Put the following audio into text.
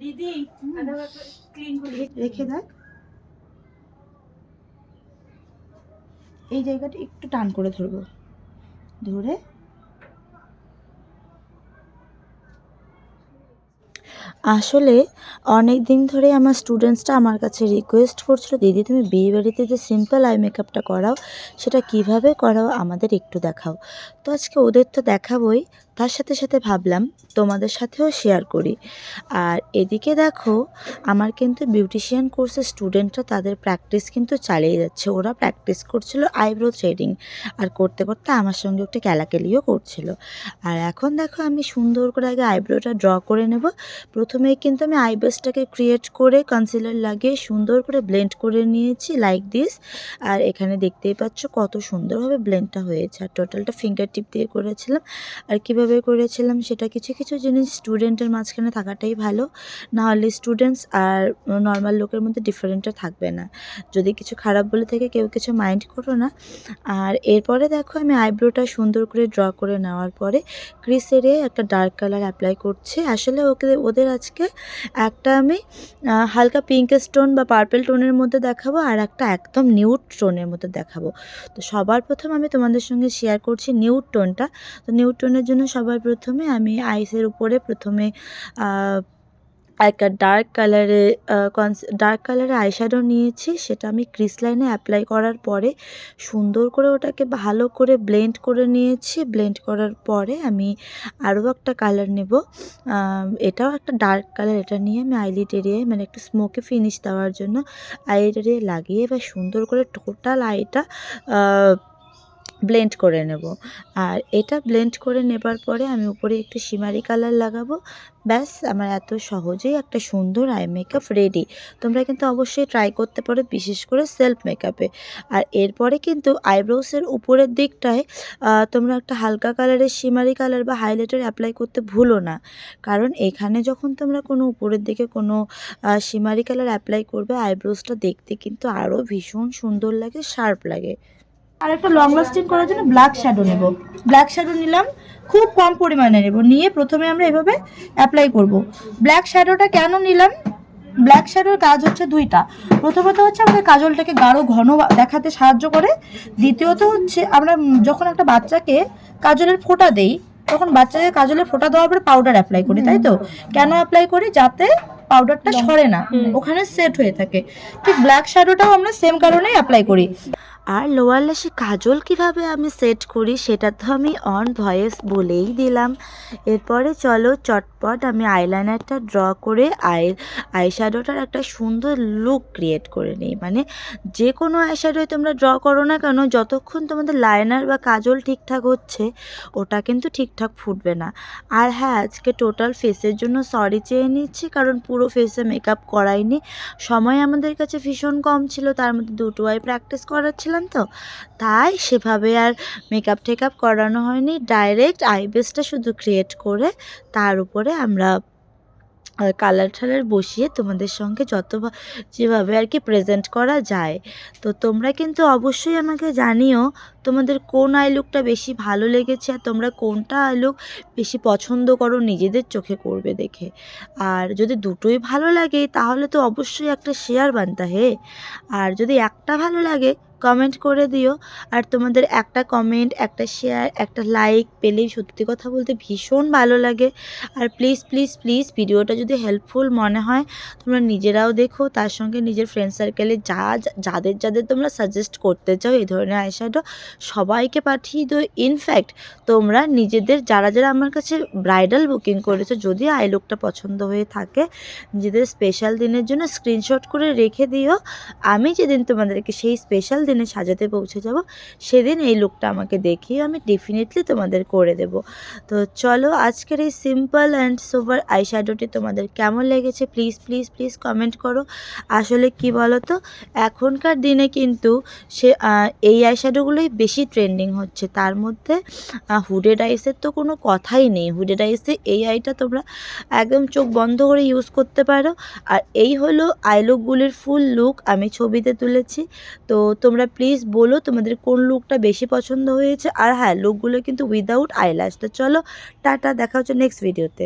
দিদি রেখে দেখ। এই জায়গাটা একটু টান করে ধরবো। ধরে। আসলে অনেক দিন ধরে আমার স্টুডেন্টসটা আমার কাছে রিকোয়েস্ট করছিল, দিদি, তুমি বিয়ে বাড়িতে যে সিম্পল আই মেকআপটা করাও, সেটা কীভাবে করাও? আমাদের একটু দেখাও। তো আজকে ওদের তো দেখাবই। তার সাথে সাথে ভাবলাম তোমাদের সাথেও শেয়ার করি। আর এদিকে দেখো, আমার কিন্তু বিউটিশিয়ান কোর্সের স্টুডেন্টরা তাদের প্র্যাকটিস কিন্তু চালিয়ে যাচ্ছে। ওরা প্র্যাকটিস করছিল আইব্রো থ্রেডিং আর করতে করতে আমার সঙ্গে একটা ক্যালাকেলিও করছিল। আর এখন দেখো আমি সুন্দর করে আগে আইব্রোটা ড্র করে নেব। প্রথমেই কিন্তু আমি আইব্রোসটাকে ক্রিয়েট করে কনসিলার লাগিয়ে সুন্দর করে ব্লেন্ড করে নিয়েছি লাইক দিস আর এখানে দেখতেই পাচ্ছ কত সুন্দরভাবে ব্লেন্ডটা হয়েছে। আর টোটালটা ফিঙ্গার টিপ দিয়ে করেছিলাম। আর কীভাবে করেছিলাম সেটা কিছু কিছু জিনিস স্টুডেন্টের মাঝখানে থাকাটাই ভালো। নাহলে স্টুডেন্টস আর নর্মাল লোকের মধ্যে ডিফারেন্টটা থাকবে না। যদি কিছু খারাপ বলে থেকে, কেউ কিছু মাইন্ড করো না। আর এরপরে দেখো আমি আইব্রোটা সুন্দর করে ড্র করে নেওয়ার পরে ক্রিস এরিয়ায় একটা ডার্ক কালার অ্যাপ্লাই করছি। আসলে ওকে, ওদের আজকে একটা আমি হালকা পিঙ্ক স্টোন বা পার্পেল টোনের মধ্যে দেখাবো আর একটা একদম নিউড টোনের মধ্যে দেখাবো। তো সবার প্রথম আমি তোমাদের সঙ্গে শেয়ার করছি নিউড টোনটা তো নিউড টোনের জন্য সবার প্রথমে আমি আইসের উপরে প্রথমে একটা ডার্ক কালারে কনস ডার্ক কালারের আইশ্যাডো নিয়েছি। সেটা আমি ক্রিস লাইনে অ্যাপ্লাই করার পরে সুন্দর করে ওটাকে ভালো করে ব্লেন্ড করে নিয়েছি। ব্লেন্ড করার পরে আমি আরও একটা কালার নেব। এটাও একটা ডার্ক কালার এটা নিয়ে আমি আইলিট এরিয়ায় মানে একটু স্মোকে ফিনিশ দেওয়ার জন্য আইলিট এরিয়ায় লাগিয়ে এবার সুন্দর করে টোটাল আইটা ব্লেন্ড করে নেব। আর এটা ব্লেন্ড করে নেবার পরে আমি উপরে একটু শিমারি কালার লাগাবো। ব্যাস, আমার এত সহজেই একটা সুন্দর আই মেকআপ রেডি তোমরা কিন্তু অবশ্যই ট্রাই করতে পারো, বিশেষ করে সেলফ মেকআপে আর এরপরে কিন্তু আইব্রোসের উপরের দিকটায় তোমরা একটা হালকা কালারের শিমারি কালার বা হাইলাইটার অ্যাপ্লাই করতে ভুলো না। কারণ এখানে যখন তোমরা কোনো উপরের দিকে কোনো শিমারি কালার অ্যাপ্লাই করবে আইব্রোসটা দেখতে কিন্তু আরও ভীষণ সুন্দর লাগে শার্প লাগে। আর একটা লং লাস্টিং করার জন্য ব্ল্যাক শ্যাডো নেব। ব্ল্যাক শ্যাডো নিলাম খুব কম পরিমাণে নেব। নিয়ে প্রথমে আমরা এভাবে অ্যাপ্লাই করব। ব্ল্যাক শ্যাডোটা কেন নিলাম? ব্ল্যাক শ্যাডোর কাজ হচ্ছে দুইটা। প্রথমত হচ্ছে আমাদের কাজলটাকে গাঢ় ঘন দেখাতে সাহায্য করে। দ্বিতীয়ত হচ্ছে আমরা যখন একটা বাচ্চাকে কাজলের ফোঁটা দেই তখন বাচ্চাকে কাজলের ফোঁটা দেওয়ার পরে পাউডার অ্যাপ্লাই করি তাই তো? কেন অ্যাপ্লাই করি? যাতে পাউডারটা সরে না। ওখানে সেট হয়ে থাকে। ঠিক ব্ল্যাক শ্যাডোটাও আমরা সেম কারণেই অ্যাপ্লাই করি। আর লোয়ার ল্যাশে কাজল কীভাবে আমি সেট করি, সেটা তো আমি অন ভয়েস বলেই দিলাম। এরপরে চলো চটপট আমি আইলাইনারটা ড্র করে আই আইশ্যাডোটার একটা সুন্দর লুক ক্রিয়েট করে নিই। মানে যে কোনো আইশ্যাডোয় তোমরা ড্র করো না কেন, যতক্ষণ তোমাদের লাইনার বা কাজল ঠিকঠাক হচ্ছে, ওটা কিন্তু ঠিকঠাক ফুটবে না। আর হ্যাঁ আজকে টোটাল ফেসের জন্য সরি চেয়ে নিচ্ছি, কারণ পুরো ফেসে মেকআপ করাইনি। সময় আমাদের কাছে ভীষণ কম ছিল, তার মধ্যে দুটো আই প্র্যাকটিস করাচ্ছিলাম। তো। তাই সেভাবে আর মেকআপ টেকআপ করানো হয়নি। ডাইরেক্ট আইবেসটা শুধু ক্রিয়েট করে তার উপরে আমরা কালার ঠালার বসিয়ে তোমাদের সঙ্গে যত যেভাবে আর কি প্রেজেন্ট করা যায়। তো তোমরা কিন্তু অবশ্যই আমাকে জানিও তোমাদের কোন আই লুকটা বেশি ভালো লেগেছে আর তোমরা কোনটা আই লুক বেশি পছন্দ করো নিজেদের চোখে করবে দেখে। আর যদি দুটোই ভালো লাগে তাহলে তো অবশ্যই একটা শেয়ার বানতা হে। আর যদি একটা ভালো লাগে কমেন্ট করে দিও। আর তোমাদের একটা কমেন্ট একটা শেয়ার একটা লাইক পেলেই সত্যি কথা বলতে ভীষণ ভালো লাগে। আর প্লিজ প্লিজ প্লিজ ভিডিওটা যদি হেল্পফুল মনে হয়, তোমরা নিজেরাও দেখো। তার সঙ্গে নিজের ফ্রেন্ড সার্কেলে যা, যাদের যাদের তোমরা সাজেস্ট করতে চাও, এই ধরনের আইশ্যাডো সবাইকে পাঠিয়ে দিও। ইনফ্যাক্ট তোমরা নিজেদের, যারা যারা আমার কাছে ব্রাইডাল বুকিং করেছ, যদি আই লুকটা পছন্দ হয়ে থাকে, নিজেদের স্পেশাল দিনের জন্য স্ক্রিনশট করে রেখে দিও। আমি যেদিন তোমাদেরকে সেই স্পেশাল দিনে সাজাতে পৌঁছে যাব, সেদিন এই লুকটা আমাকে দেখিয়ে আমি ডেফিনেটলি তোমাদের করে দেব। তো চলো আজকের এই সিম্পল অ্যান্ড সোভার আইশ্যাডোটি তোমাদের কেমন লেগেছে প্লিজ প্লিজ প্লিজ কমেন্ট করো। আসলে কি বলো তো এখনকার দিনে কিন্তু সে এই আইশ্যাডোগুলোই বেশি ট্রেন্ডিং হচ্ছে। তার মধ্যে হুডেড আইসের তো কোনো কথাই নেই। হুডেড আইসে এই আইটা তোমরা একদম চোখ বন্ধ করে ইউজ করতে পারো। আর এই হলো আই লুকগুলির ফুল লুক আমি ছবিতে তুলেছি। তো তোমরা প্লিজ বলো তোমাদের কোন লুকটা বেশি পছন্দ হয়েছে। আর হ্যাঁ লুকগুলো কিন্তু উইদাউট আইল্যাশ তো চলো, টাটা, দেখা হচ্ছে নেক্সট ভিডিওতে